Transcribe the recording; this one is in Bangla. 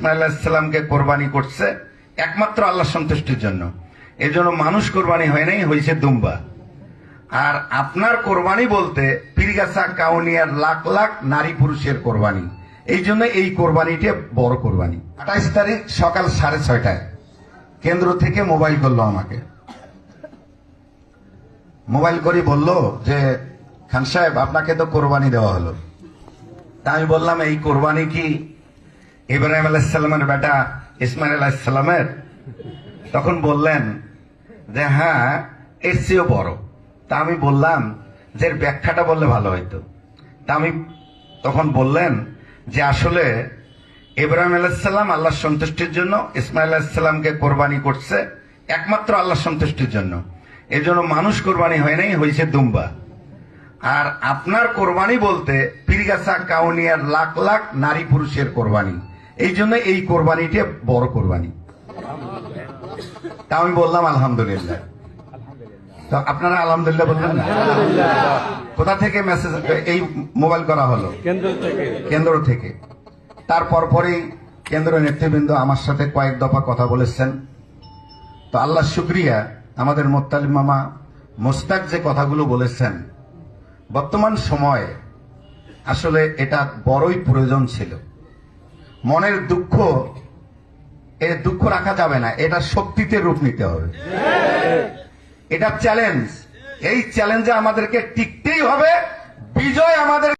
ইসমাইল ইসলামকে কোরবানি করছে একমাত্র আল্লাহ সন্তুষ্টির জন্য। এর জন্য মানুষ কোরবানি হয় নাই হয়েছে দুম্বা। আর আপনার কোরবানি বলতে পীরগাছা, কাউনিয়ার লাখ লাখ নারী পুরুষের কোরবানি। এই জন্য এই কোরবানিটা বড় কোরবানি। আঠাইশ তারিখ সকাল সাড়ে ছয়টায়। কেন্দ্র থেকে মোবাইল করল আমাকে। মোবাইল করে বলল যে, খান সাহেব, আপনাকে তো কোরবানি দেওয়া হলো। তা আমি বললাম, এই কোরবানি কি ইব্রাহিম আলাইসাল্লামের বেটা ইসমাইল আলাইসাল্লামের তখন বললেন যে হ্যাঁ এর চেয়েও বড়। তা আমি বললাম যে, এর ব্যাখ্যাটা বললে ভালো হইতো। তা আমি তখন বললেন যে, আসলে ইব্রাহিম আলাইসাল্লাম আল্লাহর সন্তুষ্টির জন্য, ইসমাইল আলাইসাল্লামকে কোরবানি করছে একমাত্র আল্লাহর সন্তুষ্টির জন্য। এর জন্য মানুষ কোরবানি হয় নাই হয়েছে দুম্বা। আর আপনার কোরবানি বলতে পীরগাছা, কাউনিয়ার লাখ লাখ নারী পুরুষের কোরবানি। এই জন্য এই কোরবানিটা বড় কোরবানি। তা আমি বললাম আলহামদুলিল্লাহ। তো আপনারা আলহামদুলিল্লাহ বললেন না? কোথা থেকে মেসেজ এই মোবাইল করা হলো? কেন্দ্র থেকে। কেন্দ্র থেকে। তারপর পরেই কেন্দ্র নেতৃবৃন্দ আমার সাথে কয়েক দফা কথা বলেছেন। তো আল্লাহ শুক্রিয়া আমাদের মোত্তালিম মামা মোস্তাক যে কথাগুলো বলেছেন। বর্তমান সময়ে আসলে এটা বড়ই প্রয়োজন ছিল। মনের দুঃখ এর দুঃখ রাখা যাবে না, এটা শক্তিতে রূপ নিতে হবে। এটা চ্যালেঞ্জ এই চ্যালেঞ্জে আমাদেরকে টিকতেই হবে, বিজয় আমাদের